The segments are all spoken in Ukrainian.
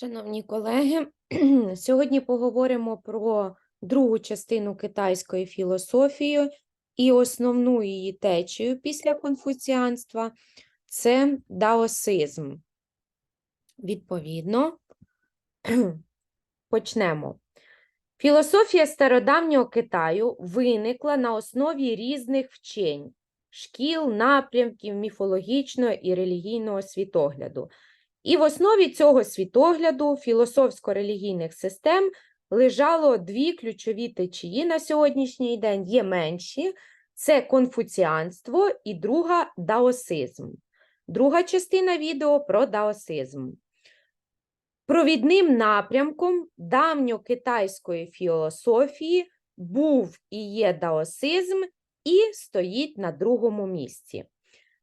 Шановні колеги, сьогодні поговоримо про другу частину китайської філософії і основну її течію після конфуціанства це даосизм. Відповідно, почнемо. Філософія стародавнього Китаю виникла на основі різних вчень, шкіл, напрямків міфологічного і релігійного світогляду. І в основі цього світогляду філософсько-релігійних систем лежало дві ключові течії на сьогоднішній день. Є менші це конфуціанство і друга даосизм. Друга частина відео про даосизм. Провідним напрямком давньокитайської філософії був і є даосизм, і стоїть на другому місці.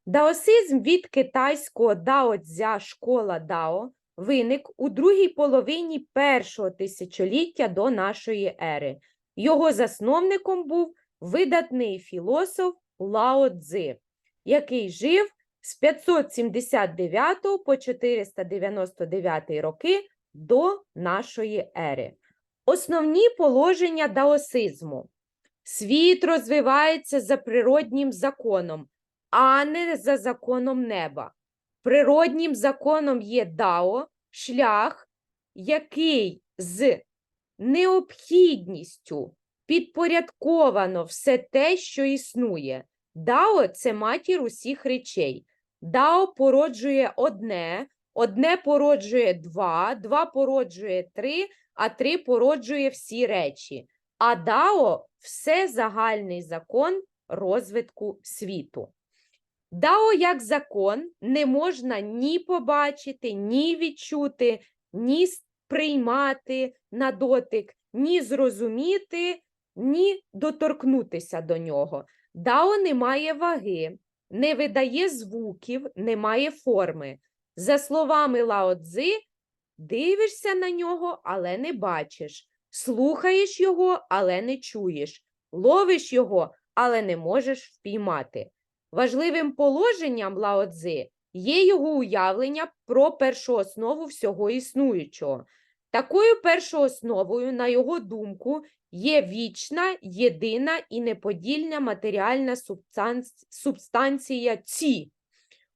Даосизм від китайського дао-цзя школа дао виник у другій половині першого тисячоліття до нашої ери. Його засновником був видатний філософ Лао Цзи, який жив з 579 по 499 роки до нашої ери. Основні положення даосизму. Світ розвивається за природнім законом, а не за законом неба. Природнім законом є дао, шлях, який з необхідністю підпорядковано все те, що існує. Дао це матір усіх речей. Дао породжує одне, одне породжує два, два породжує три, а три породжує всі речі. А дао все загальний закон розвитку світу. Дао як закон не можна ні побачити, ні відчути, ні приймати на дотик, ні зрозуміти, ні доторкнутися до нього. Дао не має ваги, не видає звуків, не має форми. За словами Лао Цзи, дивишся на нього, але не бачиш, слухаєш його, але не чуєш, ловиш його, але не можеш впіймати. Важливим положенням Лао Цзи є його уявлення про першооснову всього існуючого. Такою першоосновою, на його думку, є вічна, єдина і неподільна матеріальна субстанція Ці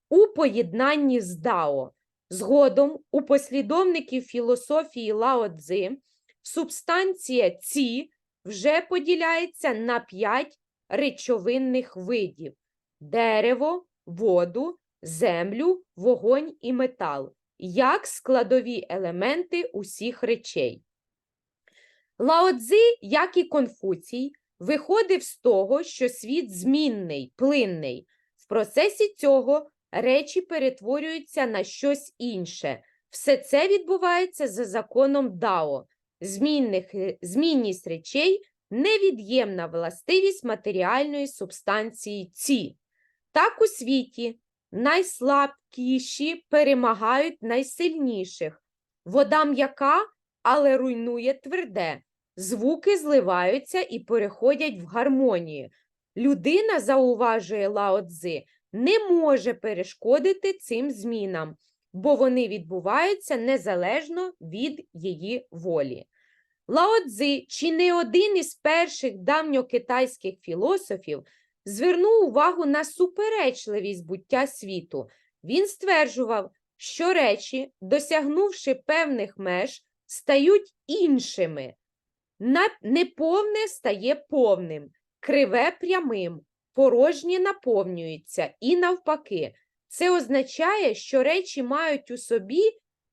у поєднанні з Дао. Згодом у послідовників філософії Лао Цзи субстанція Ці вже поділяється на п'ять речовинних видів дерево, воду, землю, вогонь і метал як складові елементи усіх речей. Лао Цзи, як і Конфуцій, виходив з того, що світ змінний, плинний. В процесі цього речі перетворюються на щось інше. Все це відбувається за законом Дао. Змінних, змінність речей невід'ємна властивість матеріальної субстанції Ці. Так у світі найслабкіші перемагають найсильніших. Вода м'яка, але руйнує тверде. Звуки зливаються і переходять в гармонію. Людина, зауважує Лао Цзи, не може перешкодити цим змінам, бо вони відбуваються незалежно від її волі. Лао Цзи, чи не один із перших давньокитайських філософів, звернув увагу на суперечливість буття світу. Він стверджував, що речі, досягнувши певних меж, стають іншими. Неповне стає повним, криве прямим, порожнє наповнюється і навпаки. Це означає, що речі мають у собі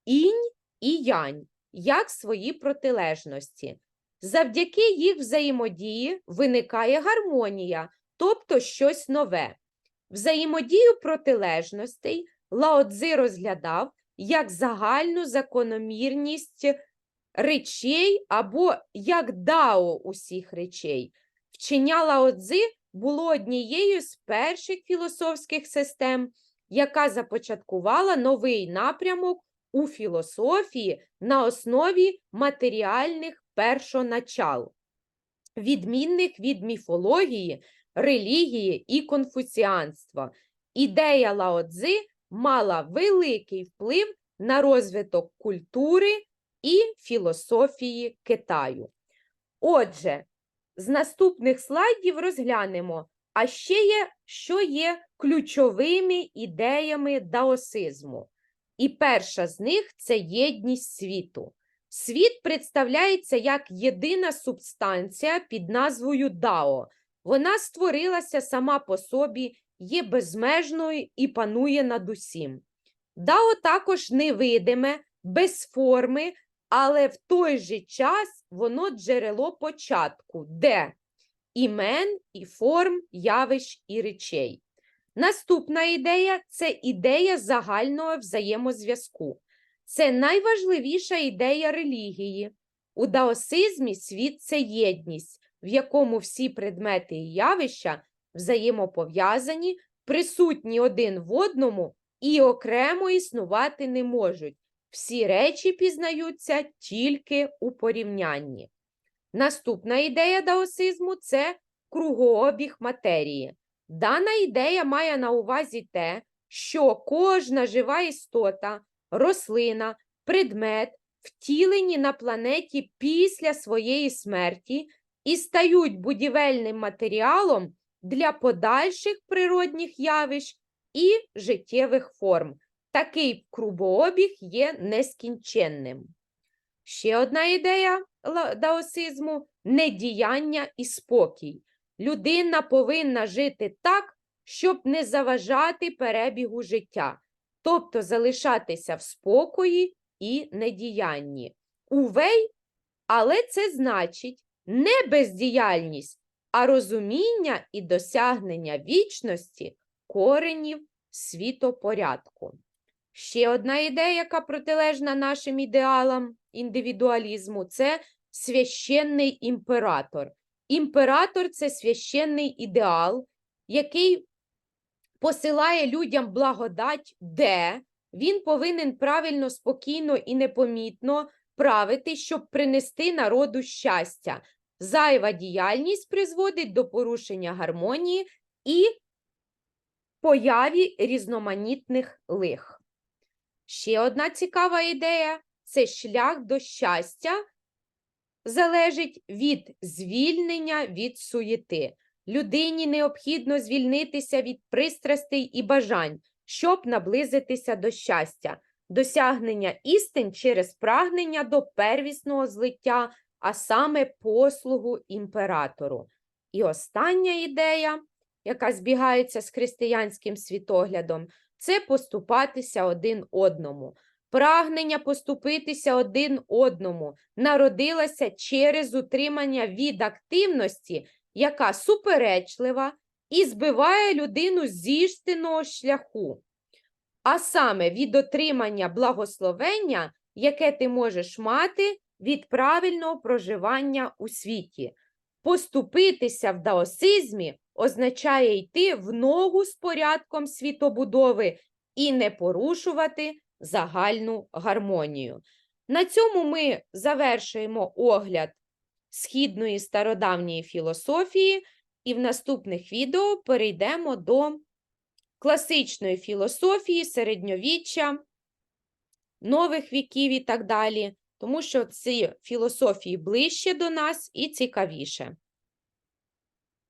інь і янь, як свої протилежності. Завдяки їх взаємодії виникає гармонія, тобто щось нове. Взаємодію протилежностей Лао Цзи розглядав як загальну закономірність речей або як дао усіх речей. Вчення Лао Цзи було однією з перших філософських систем, яка започаткувала новий напрямок у філософії на основі матеріальних першоначал, відмінних від міфології релігії і конфуціанства. Ідея Лао Цзи мала великий вплив на розвиток культури і філософії Китаю. Отже, з наступних слайдів розглянемо, а ще є, що є ключовими ідеями даосизму. І перша з них це єдність світу. Світ представляється як єдина субстанція під назвою Дао. Вона створилася сама по собі, є безмежною і панує над усім. Дао також невидиме, без форми, але в той же час воно джерело початку, де імен і форм, явищ і речей. Наступна ідея це ідея загального взаємозв'язку. Це найважливіша ідея релігії. У даосизмі світ це єдність, в якому всі предмети і явища взаємопов'язані, присутні один в одному і окремо існувати не можуть. Всі речі пізнаються тільки у порівнянні. Наступна ідея даосизму це кругообіг матерії. Дана ідея має на увазі те, що кожна жива істота, рослина, предмет втілені на планеті після своєї смерті і стають будівельним матеріалом для подальших природних явищ і життєвих форм. Такий кругообіг є нескінченним. Ще одна ідея даосизму недіяння і спокій. Людина повинна жити так, щоб не заважати перебігу життя, тобто залишатися в спокої і недіянні. Увей, але це значить не бездіяльність, а розуміння і досягнення вічності коренів світопорядку. Ще одна ідея, яка протилежна нашим ідеалам індивідуалізму, це священний імператор. Імператор це священний ідеал, який посилає людям благодать, де він повинен правильно, спокійно і непомітно правити, щоб принести народу щастя. Зайва діяльність призводить до порушення гармонії і появі різноманітних лих. Ще одна цікава ідея це шлях до щастя залежить від звільнення від суєти. Людині необхідно звільнитися від пристрастей і бажань, щоб наблизитися до щастя, досягнення істин через прагнення до первісного злиття, а саме послугу імператору. І остання ідея, яка збігається з християнським світоглядом, це поступатися один одному. Прагнення поступитися один одному народилося через утримання від активності, яка суперечлива і збиває людину з істинного шляху. А саме від отримання благословення, яке ти можеш мати від правильного проживання у світі. Поступитися в даосизмі означає йти в ногу з порядком світобудови і не порушувати загальну гармонію. На цьому ми завершуємо огляд східної стародавньої філософії, і в наступних відео перейдемо до класичної філософії, середньовіччя, нових віків і так далі, тому що ці філософії ближче до нас і цікавіше.